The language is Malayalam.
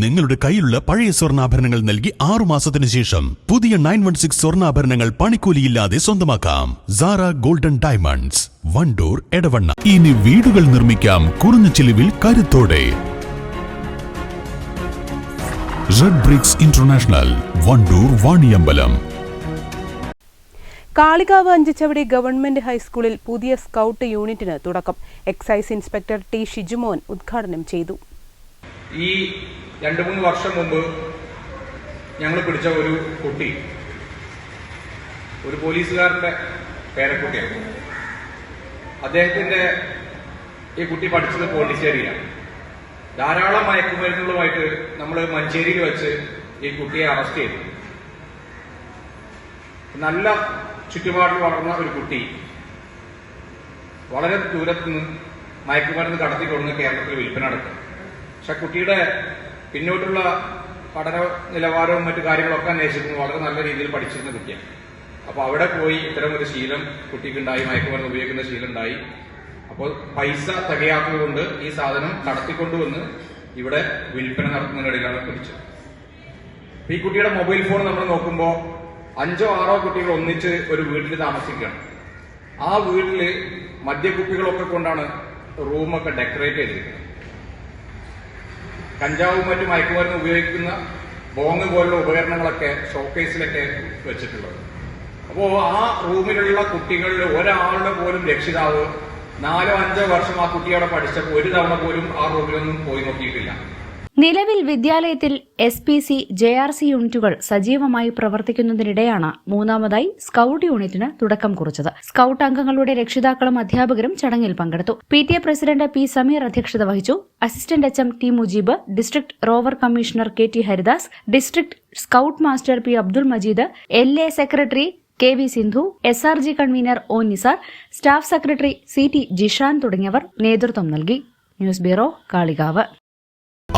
നിങ്ങളുടെ കയ്യിലുള്ള പഴയ സ്വർണാഭരണങ്ങൾ നൽകി ആറു മാസത്തിന് ശേഷം പുതിയ നയൻ വൺ സിക്സ് സ്വർണാഭരണങ്ങൾ പണിക്കൂലിയില്ലാതെ സ്വന്തമാക്കാം. Sara golden diamonds Wandoor Edavanna. ഇനി വീടുകൾ നിർമ്മിക്കാം കുറഞ്ഞ ചിലവിൽ കരുത്തോടെ. Red bricks international Wandoor Vaniyambalam. Kalikavu Anchachavadi government ഹൈസ്കൂളിൽ പുതിയ സ്കൗട്ട് യൂണിറ്റിന് തുടക്കം. എക്സൈസ് ഇൻസ്പെക്ടർ ടി ഷിജുമോൻ ഉദ്ഘാടനം ചെയ്തു. ഈ രണ്ട് മൂന്ന് വർഷം മുമ്പ് ഞങ്ങൾ പിടിച്ച ഒരു കുട്ടി ഒരു പോലീസുകാരന്റെ പേരക്കുട്ടിയാണ്. അദ്ദേഹത്തിന്റെ ഈ കുട്ടി പഠിച്ചത് പോണ്ടിച്ചേരിയാണ് ധാരാളം മയക്കുമരുന്നുകളുമായിട്ട് നമ്മൾ മഞ്ചേരിയിൽ വെച്ച് ഈ കുട്ടിയെ അറസ്റ്റ് ചെയ്തു. നല്ല ചുറ്റുപാടിൽ വളർന്ന ഒരു കുട്ടി വളരെ ദൂരത്തുനിന്ന് മയക്കുമരുന്ന് കടത്തിക്കൊണ്ട് കേരളത്തിൽ വിൽപ്പന നടക്കും പക്ഷെ കുട്ടിയുടെ പിന്നോട്ടുള്ള പഠന നിലവാരവും മറ്റു കാര്യങ്ങളൊക്കെ അന്വേഷിക്കുന്നത് വളരെ നല്ല രീതിയിൽ പഠിച്ചിരുന്ന കുട്ടിയാണ്. അപ്പൊ അവിടെ പോയി ഇത്തരം ഒരു ശീലം കുട്ടിക്കുണ്ടായി മയക്കുമരുന്ന് ഉപയോഗിക്കുന്ന ശീലം ഉണ്ടായി അപ്പോൾ പൈസ തികയാത്തതുകൊണ്ട് ഈ സാധനം കടത്തിക്കൊണ്ടുവന്ന് ഇവിടെ വിൽപ്പന നടത്തുന്നതിനിടയിലാണ് പിടിച്ചത് ഈ കുട്ടിയുടെ മൊബൈൽ ഫോൺ നമ്മൾ നോക്കുമ്പോൾ അഞ്ചോ ആറോ കുട്ടികൾ ഒന്നിച്ച് ഒരു വീട്ടിൽ താമസിക്കുകയാണ്. ആ വീട്ടിൽ മദ്യക്കുപ്പികളൊക്കെ കൊണ്ടാണ് റൂമൊക്കെ ഡെക്കറേറ്റ് ചെയ്തിരിക്കുന്നത്. കഞ്ചാവും മറ്റും മയക്കുമരുന്ന് ഉപയോഗിക്കുന്ന ബോങ് പോലുള്ള ഉപകരണങ്ങളൊക്കെ ഷോക്കേസിലൊക്കെ വെച്ചിട്ടുള്ളത്. അപ്പോൾ ആ റൂമിലുള്ള കുട്ടികളിൽ ഒരാളുടെ പോലും രക്ഷിതാവ് നാലോ അഞ്ചോ വർഷം ആ കുട്ടിയോടെ പഠിച്ചപ്പോൾ ഒരു തവണ പോലും ആ റൂമിലൊന്നും പോയി നോക്കിയിട്ടില്ല. നിലവിൽ വിദ്യാലയത്തിൽ S P C J R C യൂണിറ്റുകൾ സജീവമായി പ്രവർത്തിക്കുന്നതിനിടെയാണ് മൂന്നാമതായി സ്കൌട്ട് യൂണിറ്റിന് തുടക്കം കുറിച്ചത്. സ്കൌട്ട് അംഗങ്ങളുടെ രക്ഷിതാക്കളും അധ്യാപകരും ചടങ്ങിൽ പങ്കെടുത്തു. P T A president P Sameer അധ്യക്ഷത വഹിച്ചു. Assistant H M T Mujeeb district rover commissioner K T Haridas district scout master P Abdul Majeed L A secretary K V Sindhu S R G convener O Nisar staff secretary C T Jishan തുടങ്ങിയവർ നേതൃത്വം നൽകി. News bureau Kalikavu.